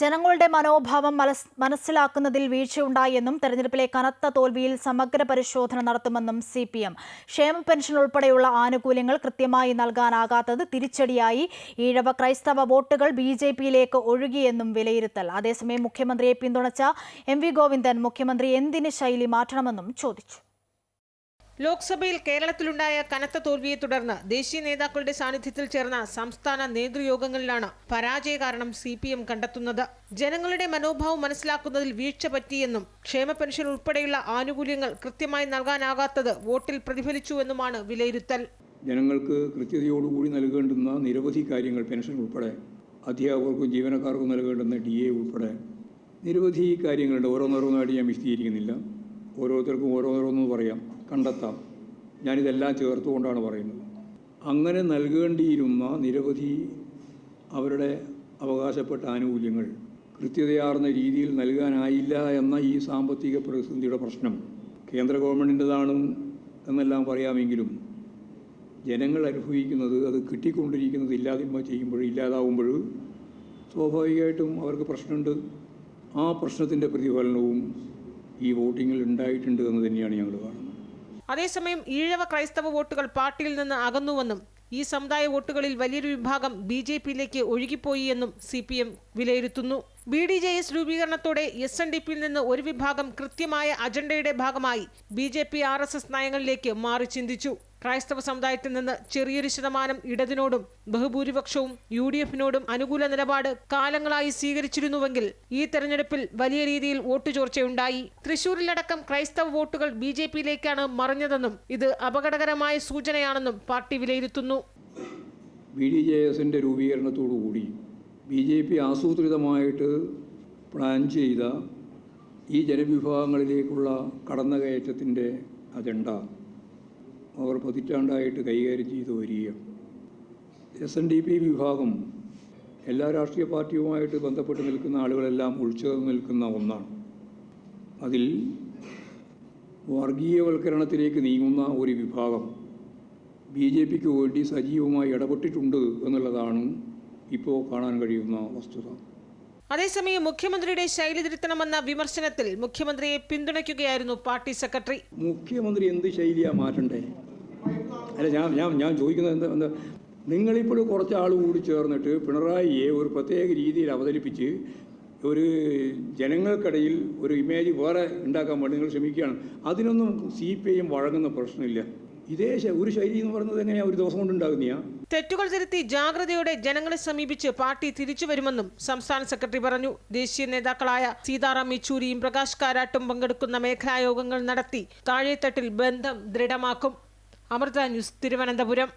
ജനങ്ങളുടെ മനോഭാവം മനസ് മനസ്സിലാക്കുന്നതിൽ വീഴ്ചയുണ്ടായെന്നും തെരഞ്ഞെടുപ്പിലെ കനത്ത തോൽവിയിൽ സമഗ്ര പരിശോധന നടത്തുമെന്നും സി പി എം ക്ഷേമ പെൻഷൻ ഉൾപ്പെടെയുള്ള ആനുകൂല്യങ്ങൾ കൃത്യമായി നൽകാനാകാത്തത് തിരിച്ചടിയായി ഈഴവ ക്രൈസ്തവ വോട്ടുകൾ ബി ജെ പിയിലേക്ക് ഒഴുകിയെന്നും വിലയിരുത്തൽ. അതേസമയം മുഖ്യമന്ത്രിയെ പിന്തുണച്ച എം വി ഗോവിന്ദൻ മുഖ്യമന്ത്രി എന്തിന് ശൈലി മാറ്റണമെന്നും ചോദിച്ചു. ലോക്സഭയിൽ കേരളത്തിലുണ്ടായ കനത്ത തോൽവിയെ തുടർന്ന് ദേശീയ നേതാക്കളുടെ സാന്നിധ്യത്തിൽ ചേർന്ന സംസ്ഥാന നേതൃയോഗങ്ങളിലാണ് പരാജയ കാരണം സി പി എം കണ്ടെത്തുന്നത്. ജനങ്ങളുടെ മനോഭാവം മനസ്സിലാക്കുന്നതിൽ വീഴ്ച പറ്റിയെന്നും ക്ഷേമ പെൻഷൻ ഉൾപ്പെടെയുള്ള ആനുകൂല്യങ്ങൾ കൃത്യമായി നൽകാനാകാത്തത് വോട്ടിൽ പ്രതിഫലിച്ചുവെന്നുമാണ് വിലയിരുത്തൽ. ജനങ്ങൾക്ക് കൃത്യതയോടുകൂടി നൽകേണ്ടുന്ന നിരവധി കാര്യങ്ങൾ പെൻഷൻ ഉൾപ്പെടെ അധ്യാപകർക്കും ജീവനക്കാർക്കും നൽകേണ്ടുന്ന ഡി എ ഉൾപ്പെടെ നിരവധി കാര്യങ്ങളുണ്ട്. ഓരോന്നോരോന്നായിട്ട് ഞാൻ വിശദീകരിക്കുന്നില്ല. ഓരോരുത്തർക്കും ഓരോന്നോരോന്ന് പറയാം. കണ്ടെത്താം. ഞാനിതെല്ലാം ചേർത്തുകൊണ്ടാണ് പറയുന്നത്. അങ്ങനെ നൽകേണ്ടിയിരുന്ന നിരവധി അവരുടെ അവകാശപ്പെട്ട ആനുകൂല്യങ്ങൾ കൃത്യതയാർന്ന രീതിയിൽ നൽകാനായില്ല എന്ന ഈ സാമ്പത്തിക പ്രതിസന്ധിയുടെ പ്രശ്നം കേന്ദ്ര ഗവൺമെന്റിന്റെതാണ് എന്നെല്ലാം പറയാമെങ്കിലും ജനങ്ങൾ അനുഭവിക്കുന്നത് അത് കിട്ടിക്കൊണ്ടിരിക്കുന്നത് ഇല്ലാതിമ്മ ചെയ്യുമ്പോൾ ഇല്ലാതാവുമ്പോൾ സ്വാഭാവികമായിട്ടും അവർക്ക് പ്രശ്നമുണ്ട്. ആ പ്രശ്നത്തിന്റെ പ്രതിഫലനവും ഈ വോട്ടിങ്ങിൽ ഉണ്ടായിട്ടുണ്ട് എന്ന് തന്നെയാണ് ഞങ്ങൾ കാണുന്നത്. അതേസമയം ഈഴവ ക്രൈസ്തവ വോട്ടുകൾ പാർട്ടിയിൽ നിന്ന് അകന്നുവെന്നും ഈ സമുദായ വോട്ടുകളിൽ വലിയൊരു വിഭാഗം ബി ജെ പിയിലേക്ക് ഒഴുകിപ്പോയി എന്നും സി പി എം വിലയിരുത്തുന്നു. ബി ഡി ജെ എസ് രൂപീകരണത്തോടെ എസ് എൻ ഡി പിയിൽ നിന്ന് ഒരു വിഭാഗം കൃത്യമായ അജണ്ടയുടെ ഭാഗമായി B J P R S S നയങ്ങളിലേക്ക് മാറി ചിന്തിച്ചു. ക്രൈസ്തവ സമുദായത്തിൽ നിന്ന് ചെറിയൊരു ശതമാനം ഇടതിനോടും ബഹുഭൂരിപക്ഷവും യു ഡി എഫിനോടും അനുകൂല നിലപാട് കാലങ്ങളായി സ്വീകരിച്ചിരുന്നുവെങ്കിൽ ഈ തെരഞ്ഞെടുപ്പിൽ വലിയ രീതിയിൽ വോട്ട് ചോർച്ചയുണ്ടായി. തൃശൂരിലടക്കം ക്രൈസ്തവ വോട്ടുകൾ ബി ജെ പിയിലേക്കാണ് മറിഞ്ഞതെന്നും ഇത് അപകടകരമായ സൂചനയാണെന്നും പാർട്ടി വിലയിരുത്തുന്നു. ബി ഡി ജെ എസിന്റെ രൂപീകരണത്തോടുകൂടി ബി ജെ പി ആസൂത്രിതമായിട്ട് പ്ലാൻ ചെയ്ത ഈ ജനവിഭാഗങ്ങളിലേക്കുള്ള കടന്നുകയറ്റത്തിന്റെ അജണ്ട അവർ പതിറ്റാണ്ടായിട്ട് കൈകാര്യം ചെയ്തു വരികയാണ് എസ് എൻ ഡി പി വിഭാഗം എല്ലാ രാഷ്ട്രീയ പാർട്ടിയുമായിട്ട് ബന്ധപ്പെട്ട് നിൽക്കുന്ന ആളുകളെല്ലാം ഉൾച്ചേർന്ന് നിൽക്കുന്ന ഒന്നാണ്. അതിൽ വർഗീയവൽക്കരണത്തിലേക്ക് നീങ്ങുന്ന ഒരു വിഭാഗം ബി ജെ പിക്ക് വേണ്ടി സജീവമായി ഇടപെട്ടിട്ടുണ്ട് എന്നുള്ളതാണ് ഇപ്പോൾ കാണാൻ കഴിയുന്ന വസ്തുത. അതേസമയം മുഖ്യമന്ത്രിയുടെ ശൈലി തിരുത്തണമെന്ന വിമർശനത്തിൽ മുഖ്യമന്ത്രിയെ പിന്തുണയ്ക്കുകയായിരുന്നു പാർട്ടി സെക്രട്ടറി. മുഖ്യമന്ത്രി എന്ത് ശൈലിയാണ് മാറ്റണ്ടേ? അല്ല ഞാൻ ഞാൻ ഞാൻ ചോദിക്കുന്നത് എന്താ എന്താ നിങ്ങളിപ്പോൾ കുറച്ച് ആൾ കൂടി ചേർന്നിട്ട് പിണറായിയെ ഒരു പ്രത്യേക രീതിയിൽ അവതരിപ്പിച്ച് ഒരു ജനങ്ങൾക്കിടയിൽ ഒരു ഇമേജ് വേറെ ഉണ്ടാക്കാൻ വേണ്ടി നിങ്ങൾ ശ്രമിക്കുകയാണ്. അതിനൊന്നും സി പി ഐ എം വഴങ്ങുന്ന പ്രശ്നമില്ല. ഇതേ ഒരു ശൈലി എന്ന് പറയുന്നത് എങ്ങനെയാണ് ഒരു ദിവസം കൊണ്ട് ഉണ്ടാകുന്നതാണ് തെറ്റുകൾ തിരുത്തി ജാഗ്രതയോടെ ജനങ്ങളെ സമീപിച്ച് പാർട്ടി തിരിച്ചു വരുമെന്നും സംസ്ഥാന സെക്രട്ടറി പറഞ്ഞു. ദേശീയ നേതാക്കളായ സീതാറാം യെച്ചൂരിയും പ്രകാശ് കാരാട്ടും പങ്കെടുക്കുന്ന മേഖലായോഗങ്ങൾ നടത്തി താഴെത്തട്ടിൽ ബന്ധം ദൃഢമാക്കും. അമൃത ന്യൂസ് തിരുവനന്തപുരം.